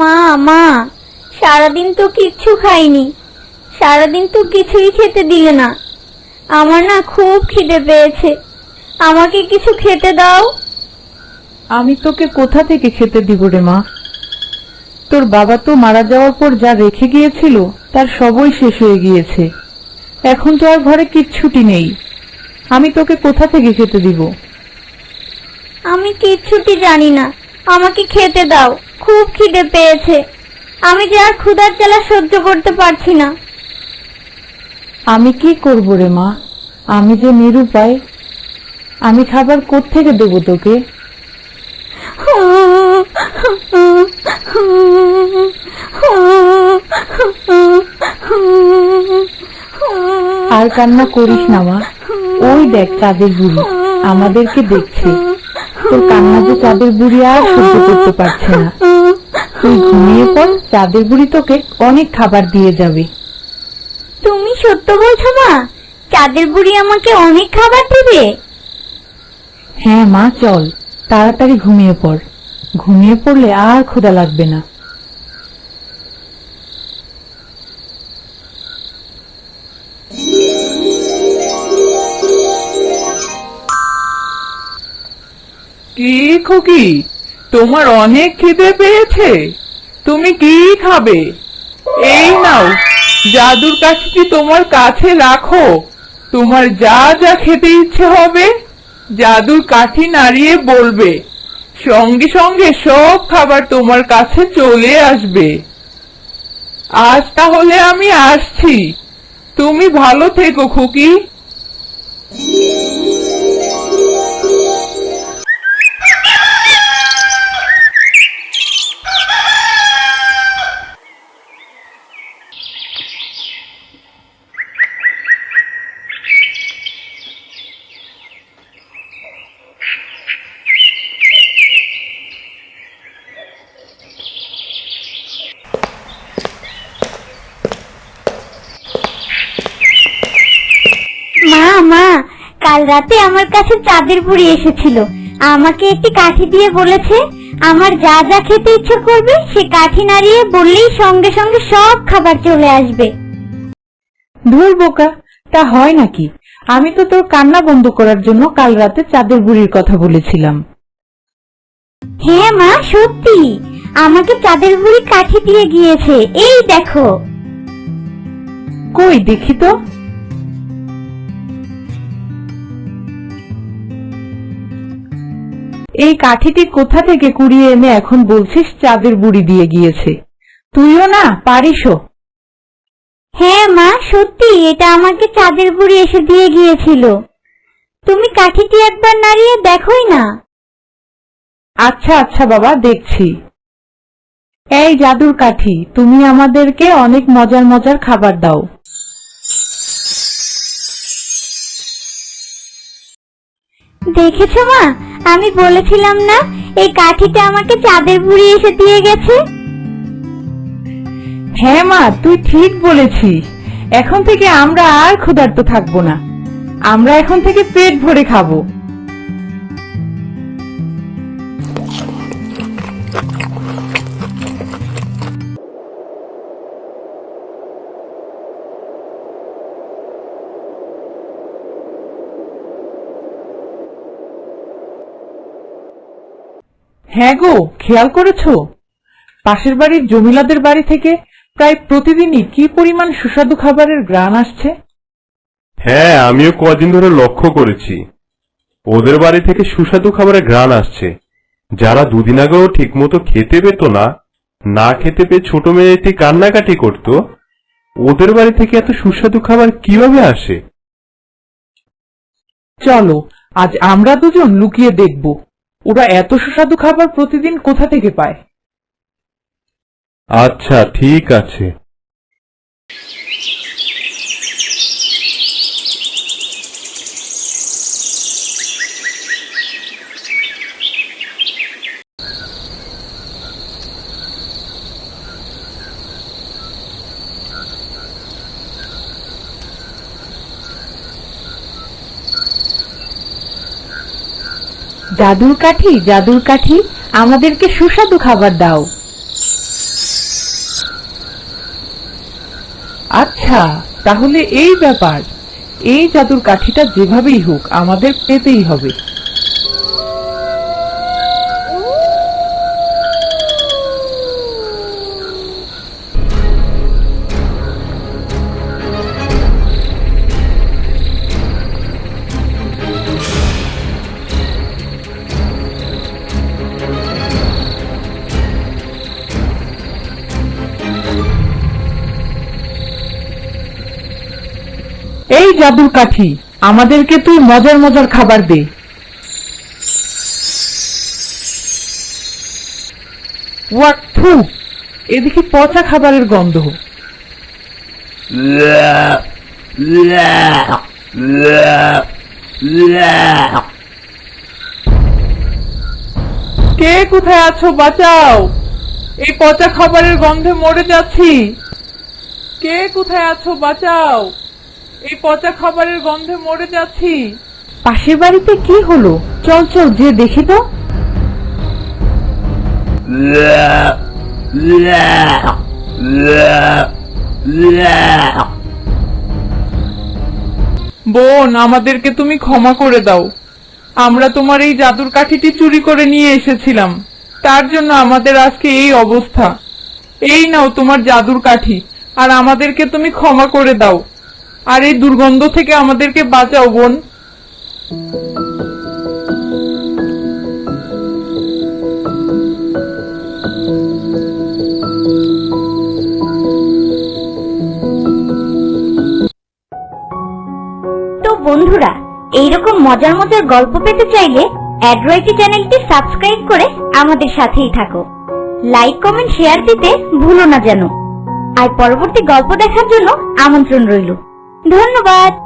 মা মা সারাদিন তো কিচ্ছু খাইনি। সারাদিন তো কিছুই খেতে দিলে না। আমার না খুব খিদে পেয়েছে। আমাকে কিছু খেতে দাও। আমি তোকে কোথা থেকে খেতে দিব রে মা? তোর বাবা তো মারা যাওয়ার পর যা রেখে গিয়েছিল তার সবই শেষ হয়ে গিয়েছে। এখন তো আর ঘরে কিচ্ছুটি নেই। আমি তোকে কোথা থেকে খেতে দিব? আমি কিচ্ছুটি জানি না। আমাকে খেতে দাও। খুব খিদে পেয়েছে। আমি যে আর ক্ষুধার জ্বালা সহ্য করতে পারছি না। আমি কি করব রে মা? আমি যে নিরুপায়, আমি খাবার কোত্থেকে দেবো তোকে? আর কান্না করিস না মা। ওই দেখ চাঁদের বুড়ি, আমাদেরকে দেখছে। তোর কান্না যে চাঁদের বুড়ি আর সহ্য করতে পারছে না। তুই ঘুমিয়ে পর চাঁদের বুড়ি তোকে অনেক খাবার দিয়ে যাবে। তুমি সত্য বলছো মা? চাঁদের বুড়ি আমাকে অনেক খাবার দেবে। হ্যাঁ মা চল তাড়াতাড়ি ঘুমিয়ে পড়। ঘুমিয়ে পড়লে আর ক্ষুধা লাগবে না। খুকি তোমার অনেক খিদে পেয়েছে। তুমি কি খাবে? এই নাও, জাদুর কাঠিটি তোমার কাছে রাখো। তোমার যা যা খেতে ইচ্ছে হবে, জাদুর কাঠি নাড়িয়ে বলবে। সঙ্গে সঙ্গে সব খাবার তোমার কাছে চলে আসবে। আজ তাহলে আমি আসছি। তুমি ভালো থেকো, খুকি। মা কাল রাতে আমার কাছে চাঁদের বুড়ি এসেছিল। আমাকে একটি কাঠি দিয়ে বলেছে আমার যা যা খেতে ইচ্ছে করবে সে কাঠি নাড়িয়ে বললেই সঙ্গে সঙ্গে সব খাবার চলে আসবে। ধুর বোকা তা হয় নাকি? আমি তো তোর কান্না বন্ধ করার জন্য কাল রাতে চাঁদের বুড়ির কথা বলেছিলাম। হ্যাঁ মা সত্যি। আমাকে চাঁদের বুড়ি কাঠি দিয়ে গিয়েছে এই দেখো। কই দেখি তো। এই কাঠিটি কোথা থেকে কুড়িয়ে এনে এখন বলছিস চাঁদের বুড়ি দিয়ে গিয়েছে? তুইও না পারিসও। হ্যাঁ মা সত্যি এটা আমাকে চাঁদের বুড়ি এসে দিয়ে গিয়েছিল। তুমি কাঠিটি একবার নাড়িয়ে দেখোই না। আচ্ছা আচ্ছা বাবা দেখছি। এই জাদুর কাঠি তুমি আমাদেরকে অনেক মজার মজার খাবার দাও। দেখেছ মা? আমি বলেছিলাম না, এই কাঠিটা আমাকে চাঁদের বুড়ি এসে দিয়ে গেছে? হ্যাঁ মা, তুই ঠিক বলেছিস। এখন থেকে আমরা আর ক্ষুধার্ত থাকব না। আমরা এখন থেকে পেট ভরে খাব। হ্যাঁ গো খেয়াল করেছ? পাশের বাড়ির জমিলাদের বাড়ি থেকে প্রায় প্রতিদিনই কি পরিমাণ সুস্বাদু খাবারের গ্রান আসছে? হ্যাঁ আমিও কদিন ধরে লক্ষ্য করেছি। ওদের বাড়ি থেকে সুস্বাদু খাবারের ঘ্রাণ আসছে। যারা দুদিন আগেও ঠিকমতো খেতে পেত না না খেতে পেয়ে ছোট মেয়েটি কান্নাকাটি করত ওদের বাড়ি থেকে এত সুস্বাদু খাবার কীভাবে আসে? চলো আজ আমরা দুজন লুকিয়ে দেখব। ওরা এত সুস্বাদু খাবার প্রতিদিন কোথা থেকে পায়? আচ্ছা ঠিক আছে। জাদুর কাঠি জাদুর কাঠি, আমাদেরকে সুস্বাদু খাবার দাও। আচ্ছা তাহলে এই ব্যাপার। এই জাদুর কাঠিটা যেভাবেই হোক, আমাদের পেতেই হবে। এই জাদুর কাঠি, আমাদেরকে তুই মজার মজার খাবার দে। ওয়াক থু এদিকে পচা খাবারের গন্ধ। কে কোথায় আছো? বাঁচাও। এই পচা খাবারের গন্ধে মরে যাচ্ছি। কে কোথায় আছো? বাঁচাও। এই পচা খাবারের গন্ধে মরে যাচ্ছি। পাশের বাড়িতে কি হলো? চল চল যে দেখি তো। বোন আমাদেরকে তুমি ক্ষমা করে দাও। আমরা তোমার এই জাদুর কাঠিটি চুরি করে নিয়ে এসেছিলাম। তার জন্য আমাদের আজকে এই অবস্থা। এই নাও তোমার জাদুর কাঠি আর আমাদেরকে তুমি ক্ষমা করে দাও। আর এই দুর্গন্ধ থেকে আমাদেরকে বাঁচাও, বোন। তো বন্ধুরা, এইরকম মজার মজার গল্প পেতে চাইলে অ্যাড্রয়েটি চ্যানেলটি সাবস্ক্রাইব করে আমাদের সাথেই থাকো। লাইক, কমেন্ট, শেয়ার দিতে ভুলো না যেন। আর পরবর্তী গল্প দেখার জন্য আমন্ত্রণ রইল। ধন্যবাদ।